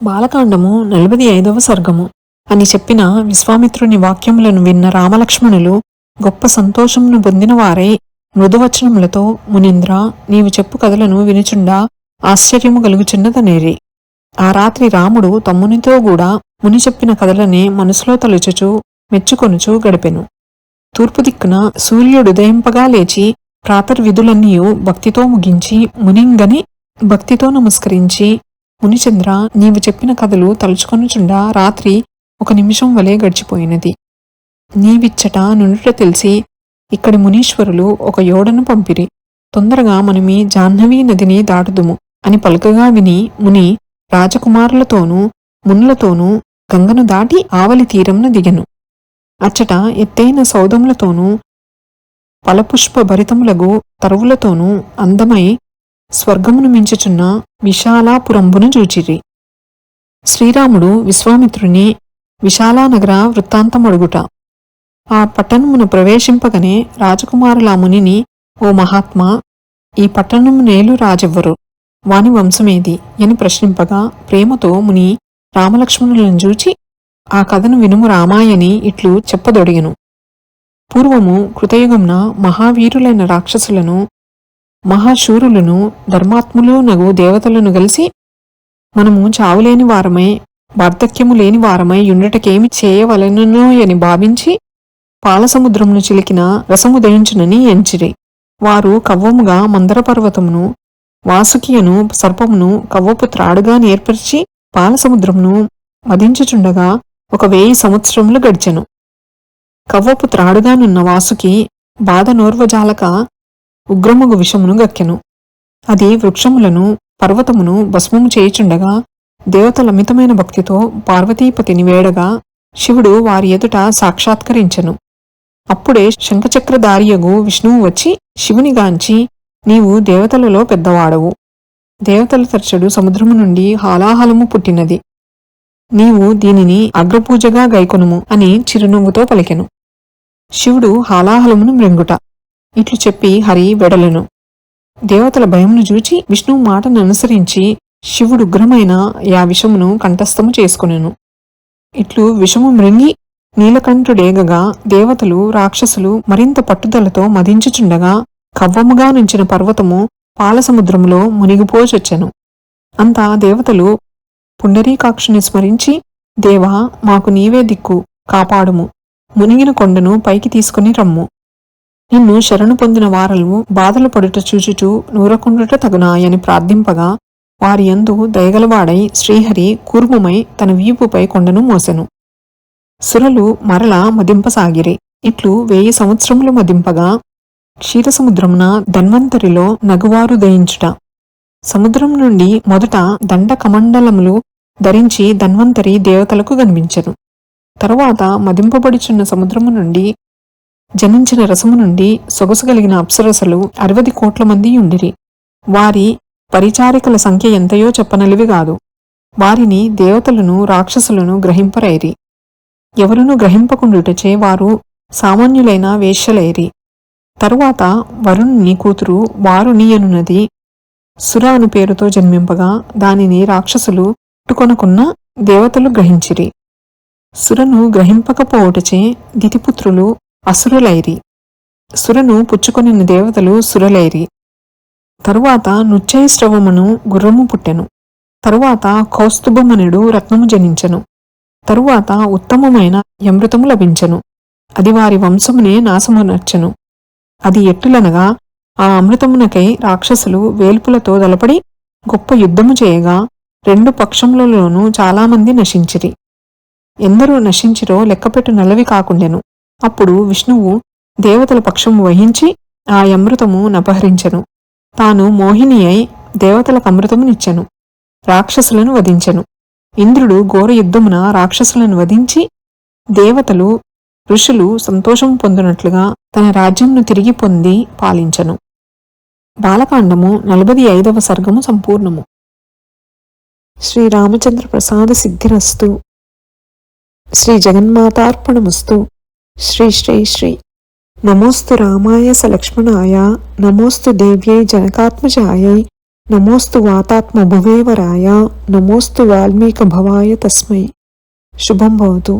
బాలకాండము నలభై ఐదవ సర్గము. అని చెప్పిన విశ్వామిత్రుని వాక్యములను విన్న రామలక్ష్మణులు గొప్ప సంతోషమును పొందినవారై మృదువచనములతో మునింద్ర నీవు చెప్పు కథలను వినుచుండా ఆశ్చర్యము కలుగుచున్నదనేరి ఆ రాత్రి రాముడు తమ్మునితో కూడా ముని చెప్పిన కథలనే మనసులో తలుచుచు మెచ్చుకొనుచు గడిపెను. తూర్పు దిక్కున సూర్యుడు ఉదయింపగా లేచి ప్రాతర్విధులన్నీయు భక్తితో ముగించి మునింగని భక్తితో నమస్కరించి మునిచంద్ర నీవు చెప్పిన కథలు తలుచుకొనుచుండా రాత్రి ఒక నిమిషం వలె గడిచిపోయినది. నీవిచ్చట నుండుట తెలిసి ఇక్కడి మునీశ్వరులు ఒక యోడను పంపిరి. తొందరగా మనమి జాహ్నవీ నదిని దాటుదుము అని పలుకగా విని ముని రాజకుమారులతోనూ మునులతోనూ గంగను దాటి ఆవలి తీరంన దిగెను. అచ్చట ఎత్తైన సౌదములతోనూ ఫలపుష్ప భరితములగు తరువులతోనూ అందమై స్వర్గమును మించుచున్న విశాలాపురంబును చూచిరి. శ్రీరాముడు విశ్వామిత్రుని విశాలానగర వృత్తాంతమడుగుట. ఆ పట్టణమును ప్రవేశింపగనే రాజకుమారుల మునిని ఓ మహాత్మా ఈ పట్టణము నేలు రాజెవ్వరు? వాని వంశమేది? అని ప్రశ్నింపగా ప్రేమతో ముని రామలక్ష్మణులను చూచి ఆ కథను వినుము రామాయని ఇట్లు చెప్పదొడిగెను. పూర్వము కృతయుగంన మహావీరులైన రాక్షసులను మహాశూరులను ధర్మాత్ములు నగు దేవతలను కలిసి మనము చావులేని వారమై వార్ధక్యము లేని వారమై యుండటకేమి చేయవలెనో అని భావించి పాలసముద్రమును చిలికిన రసము దయించునని ఎంచిరి. వారు కవ్వముగా మందరపర్వతమును వాసుకియను సర్పమును కవ్వపు త్రాడుగా నేర్పరిచి పాలసముద్రమును మదించుచుండగా ఒక వెయ్యి సంవత్సరములు గడిచెను. కవ్వపు త్రాడుగానున్న వాసుకి బాధ నోర్వజాలక ఉగ్రముగు విషమును గక్కెను. అది వృక్షములను పర్వతమును భస్మము చేయుచుండగా దేవతలమితమైన భక్తితో పార్వతీపతిని వేడగా శివుడు వారి ఎదుట సాక్షాత్కరించెను. అప్పుడే శంఖచక్రధారియగు విష్ణువు వచ్చి శివునిగాంచి నీవు దేవతలలో పెద్దవాడవు. దేవతల తరచడు సముద్రము నుండి హాలాహలము పుట్టినది. నీవు దీనిని అగ్రపూజగా గైకొనుము అని చిరునవ్వుతో పలికెను. శివుడు హాలాహలమును మృంగుట. ఇట్లు చెప్పి హరి వెడలెను. దేవతల భయమును చూచి విష్ణువు మాటను అనుసరించి శివుడు ఉగ్రమైన యా విషమును కంఠస్థము చేసుకునేను. ఇట్లు విషము మృంగి నీలకంఠుడేగగా దేవతలు రాక్షసులు మరింత పట్టుదలతో మదించుచుండగా కవ్వముగా నుంచిన పర్వతము పాలసముద్రములో మునిగిపోచొచ్చెను. అంతా దేవతలు పుండరీకాక్షుని స్మరించి దేవా మాకు నీవే దిక్కు కాపాడుము. మునిగిన కొండను పైకి తీసుకుని రమ్ము. నిన్ను శరణు పొందిన వారలు బాధలు పడుట చూచుచు నూరకుండుట తగునాయని ప్రార్థింపగా వారి యందు దయగలవాడై శ్రీహరి కూర్మమై తన వీపుపై కొండను మోసెను. సురలు మరల మదింపసాగిరి. ఇట్లు వేయి సంవత్సరములు మదింపగా క్షీరసముద్రమున ధన్వంతరిలో నగువారు దయించుట. సముద్రం నుండి మొదట దండ కమండలములు ధరించి ధన్వంతరి దేవతలకు కనిపించెను తరువాత మదింపబడుచున్న సముద్రము నుండి జనించిన రసము నుండి సొగసుగలిగిన అప్సరసలు అరవది కోట్ల మంది ఉండిరి. వారి పరిచారికల సంఖ్య ఎంతయో చెప్పనలివి కాదు. వారిని దేవతలను రాక్షసులను గ్రహింపరైరి. ఎవరును గ్రహింపకుండుటచే వారు సామాన్యులైన వేష్యలైరి తరువాత వరుణుని కూతురు వారుని అనున్నది సుర అను పేరుతో జన్మింపగా దానిని రాక్షసులు పుట్టుకొనకున్న దేవతలు గ్రహించిరి. సురను గ్రహింపకపోవుటచే దితిపుత్రులు అసురులైరి. సురను పుచ్చుకొనిన దేవతలు సురలైరి. తరువాత నుచ్చయశ్రవమును గుర్రము పుట్టెను. తరువాత కౌస్తుభమనుడు రత్నము జనించెను. తరువాత ఉత్తమమైన యమృతము లభించెను. అది వారి వంశమునే నాశమునర్చెను. అది ఎట్టులనగా ఆ అమృతమునకై రాక్షసులు వేల్పులతో దలపడి గొప్ప యుద్ధము చేయగా రెండు పక్షములలోనూ చాలామంది నశించిరి. ఎందరూ నశించిరో లెక్కపెట్టు నల్లవి కాకుండెను. అప్పుడు విష్ణువు దేవతల పక్షము వహించి ఆ అమృతము నపహరించెను. తాను మోహిని అయి దేవతలకు అమృతమునిచ్చెను రాక్షసులను వధించెను. ఇంద్రుడు ఘోర యుద్ధమున రాక్షసులను వధించి దేవతలు ఋషులు సంతోషం పొందినట్లుగా తన రాజ్యంను తిరిగి పొంది పాలించెను. బాలకాండము నలభై ఐదవ సర్గము సంపూర్ణము. శ్రీరామచంద్ర ప్రసాద సిద్ధిరస్తు. శ్రీ జగన్మాతార్పణమస్తు. శ్రీ శ్రీ శ్రీ నమోస్తు రామాయ సలక్ష్మణాయ నమోస్తు దేవ్యై జనకాత్మజాయై నమోస్తు వాతాత్మ భువేవరాయ నమోస్తు వాల్మీక భవాయ తస్మై శుభం భవతు